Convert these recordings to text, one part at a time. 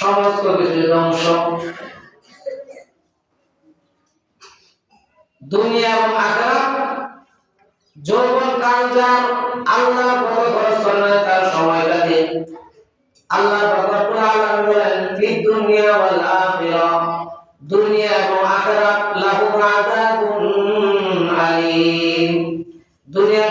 সমস্ত কিছু ধ্বংস। দুনিয়া এবং আখিরাত, যৌবন কাল আল্লাহ পথে খরচ করে না তার সময়টা দিন আল্লাহ রব্বুল আলামিন বলেন, ফি দুনিয়া ওয়াল আখিরা দুনিয়া এবং আখিরাত লাহু আযাবুন আলীম। দুনিয়াতেও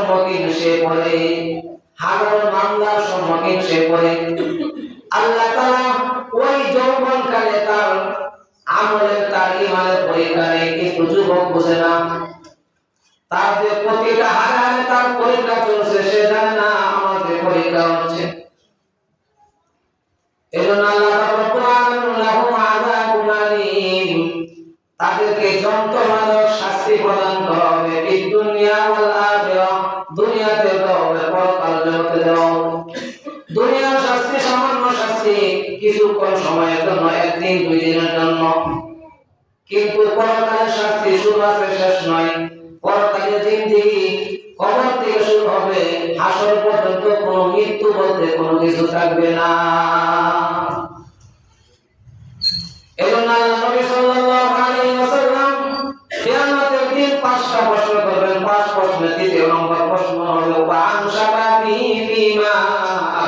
সম্মুখীন সে পড়ে। হাজারো মামলার সম্মুখীন সে পড়ে। আল্লাহ তাআলা ওই যৌবন কালে তার আমলের তার ইমানের পরীক্ষা নেই কিন্তু যুবক বুঝে না। তার যে প্রতিটা হাজারে তার পরীক্ষা চলছে, সে জানে না আমার যে পরীক্ষা হচ্ছে। এজন্য আল্লাহ তাদেরকে যন্ত্রণাদায়ক শাস্তি প্রদান করা হবে। এই দুনিয়া দুনিয়াতে হবে পরকাল জগতে দেওয়া দুনিয়ার শাস্তি, সামান্য শাস্তি কিছুক্ষণ সময়ের জন্য, একদিন, দুই দিনের জন্য। কিন্তু পরকালের শাস্তি শুরু আছে শেষ নয়। পরকালের জিন্দেগি কবর থেকে শুরু হবে, হাসর পর্যন্ত কোনো মৃত্যু বলতে কোনো কিছু থাকবে না। এজন্য পাঁচটা প্রশ্ন করবেন, পাঁচ প্রশ্নের দ্বিতীয় নম্বর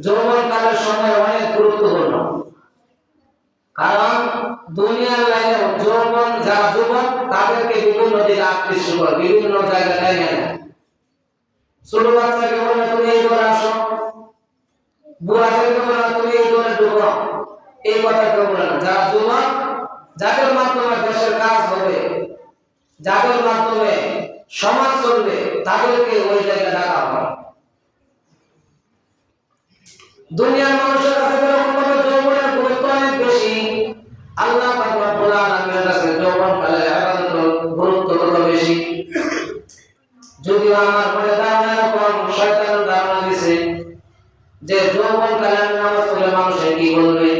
যৌবন কালের সময় অনেক গুরুত্বপূর্ণ। কারণ দুনিয়ার লাইনে যৌবন, যারা যুবক, তাদেরকে বিভিন্ন দিকে আকৃষ্ট করে, বিভিন্ন জায়গায় লাইনে নেয়। ছোট বাচ্চাকে বলে, তুমি এই করে আসো। বুড়াদেরকে বলে, তুমি এই করে ঢুকো। এই কথা কেউ বলে না। যারা যুবক, যাদের মাধ্যমে দেশের কাজ হবে, যাদের মাধ্যমে সমাজ চলবে, তাদেরকে ওই জায়গায় ডাকা হয়। দুনিয়ার মানুষের কাছে যৌবনের গুরুত্ব অনেক বেশি, আল্লাহ রব্বুল আলামিনের কাছে যৌবন কালে গুরুত্ব বেশি। যদিও আমার মনে ধারণা শয়তান ধারণা দিছে যে যৌবন কালে নামাজ পড়লে মানুষে কি বলবে?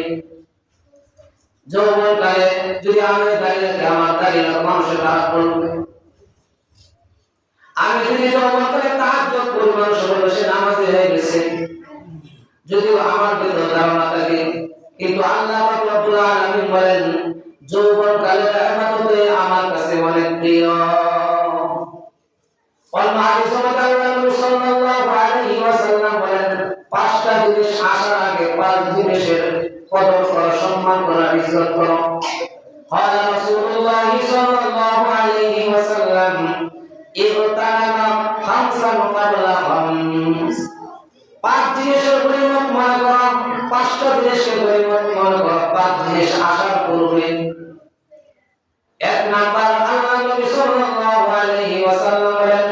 যৌবন কালে যদি আমি দাঁড়িয়ে আমার দাঁড়িয়ে মানুষের খারাপ বলবে। আমি যদি যৌবন কালে তাহাজ্জুদ করি, মানুষ বলবে, সে নামাজে হয়ে গেছে। যদিও আমার ভিতর ধারণা থাকে কিন্তু আল্লাহ পাক রব্বুল আলামিন বলেন যৌবন কালের ইবাদতে আমার কাছে অনেক প্রিয় অন্যায় সমকাল নবী সাল্লাল্লাহু আলাইহি ওয়াসাল্লাম বলেন পাঁচটা জিনিস আসার আগে পাঁচ জিনিসের কদর করা সম্মান করা ইজ্জত করা قال رسول الله صلى الله عليه وسلم اغتنم خمسا قبل خمس পাঁচ জিনিসের পরিমাণ মনে করো পাঁচটা জিনিসের পরিমাণ মনে করো পাঁচ জিনিস আসার পূর্বে। এক নাম্বার, আল্লাহ নবী সাল্লাল্লাহু আলাইহি ওয়াসাল্লাম বলেন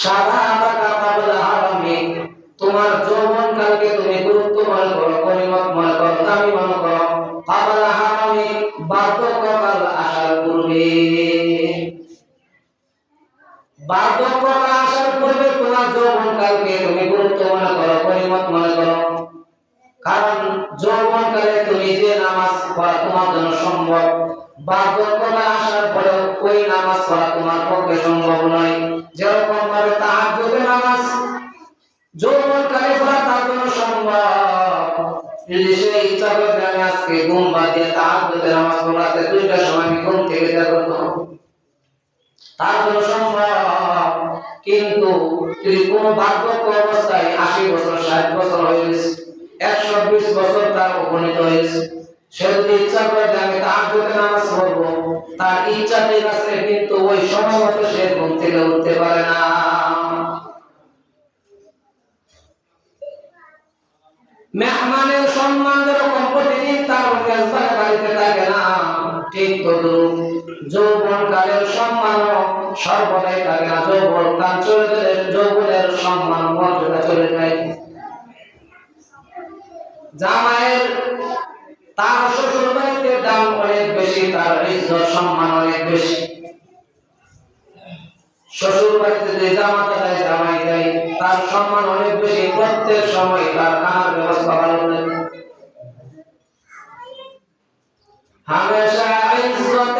শাবাবাকা ক্বাবলা হারামিক তোমার যৌবন কালকে তুমি গুরুত্ব মনে করো পরিমাণ মনে করো দামি মনে বার্ধক্যকাল আসার পূর্বে তোমার যৌবন কালকে তুমি গুরুত্ব মনে করো পরিমত মনে করো। কারণ যৌবন কালে তুমি যে নামাজ পড়া তোমার জন্য সম্ভব বার্ধক্যকাল আসার পরে ওই নামাজ পড়া তোমার পক্ষে সম্ভব নয়। যেরকম ভাবে তাহাজ্জুদের নামাজ, যৌবন কালে পড়া তার জন্য সম্ভব। ইচ্ছা করে আজকে ঘুম বাদ দিয়ে তাহাজ্জুদের নামাজ পড়াতে দুইটার সময় আমি ঘুম থেকে হব। কিন্তু যদি কোন বার্ধক্য অবস্থায় আশি বছর, ষাট বছর হয়ে গেছে একশো বিশ বছর তার উপনীত হয়েছে, সে যদি ইচ্ছা করে যে আমি তার যদি নামাজ পড়ব, তার ইচ্ছা ঠিক আছে, কিন্তু ওই সময় সে ঘুম থেকে উঠতে পারে না। মেহমানের সম্মান যেরকম প্রতিদিন, তার বাড়িতে থাকে না। ঠিক তদ্রুপ যৌবনকালের সম্মান সর্বদাই থাকে না যৌবন কাল চলে গেলে যৌবনের সম্মান মর্যাদা চলে যায়। জামাইয়ের তার শ্বশুর বাড়িতে দাম অনেক বেশি, তার ইজ্জত সম্মান অনেক বেশি। শ্বশুর বাড়িতে যে জামাতা দেয় জামাই দেয়, তার সম্মান অনেক বেশি, প্রত্যেক সময় তার খানার ব্যবস্থা ভালো করে। হামেশা ইজ্জত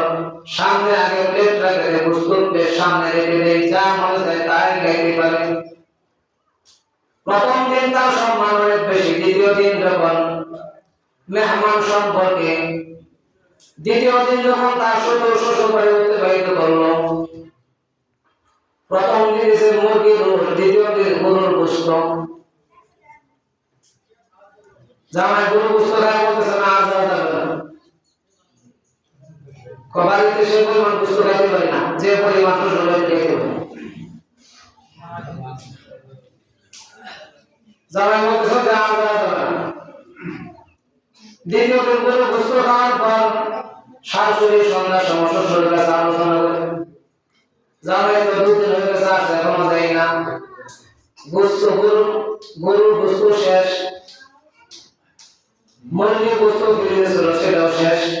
সামনে আগে প্লেট রাখে দেয় বুঝতে সামনে রেখে দেয় যা মনে চায় তাই খাইতে পারে প্রথম দিন তার সম্মান অনেক বেশি, দ্বিতীয় দিন যখন মেহমান সম্পর্কে, দ্বিতীয় দিন যখন তার শ্বশুর শ্বশুর বাড়ি অতিবাহিত করল, প্রথম দিন সে মুরগির দ্বিতীয় দিন গরুর গোস্ত। জামাই গরু খায় বলতেছে, না আজ যাবে কবারিতে সে পরিমাণ গোস্ত খাইতে পারে না, যে পরিমাণ বাড়িতে খেতে পারে জামাই বলতেছে যে আজ যাওয়া যাবে দ্বিতীয় দিন গরু গোস্ত খাওয়ার পর শাশুড়ি সন্ধ্যার সময় শ্বশুরের কাছে আলোচনা করে। জামাই তো দুদিন হয়ে গেছে আসে, এখনও যাই না। গরু শেষ। শেষ।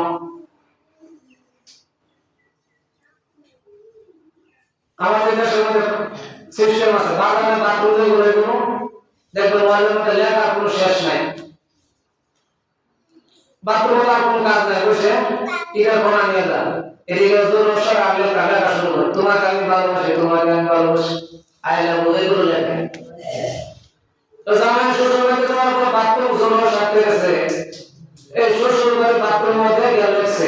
আমাদের দেশের মধ্যে সিস্টেম আছে। বাগানে বাথরুম যেগুলো এগুলো দেখবেন ওয়ালের মধ্যে লেখা কোনো শেষ নাই। বাথরুমে কোনো কাজ নাই। বসে টিকার কোনা নিয়ে যান এদিকে জোর সর আমি লেখা শুরু করি তোমাকে আমি ভালোবাসি, তোমাকে আমি ভালোবাসি। আই লাভ এগুলো লেখা। তো জামাই শ্বশুর বাড়িতে যাওয়ার পর বাথরুম জোর সাথে গেছে। এই শ্বশুর বাড়ির বাথরুম মধ্যে গেলেছে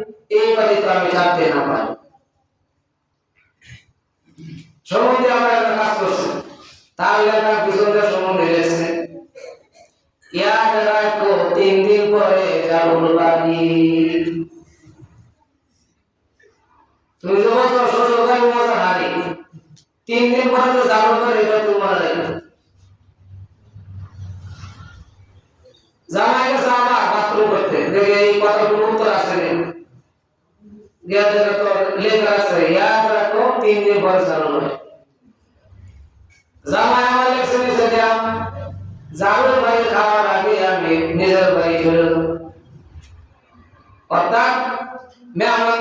এই বাড়ি তো আমি ছাড়তে না সম্বন্ধে আমরা একটা কাজ করছি। সম্বন্ধে রাখো তিন দিন পরে যাব বাড়ি তুমি মজার হারি। তিন দিন পরে যাব করে তোমার জামাই আবার বাথরুম করতে দেখে এই কথাগুলো উত্তর আছে রে দিয়া দেখে তো লেখা আছে ইয়াদ রাখো তিন দিন পরে চালু হয় জামাই আমার লেখছে নিচে দিয়া জাগুর ভাই খাওয়ার আগে আমি নিজের বাড়ি চলে যাব অর্থাৎ মেহমান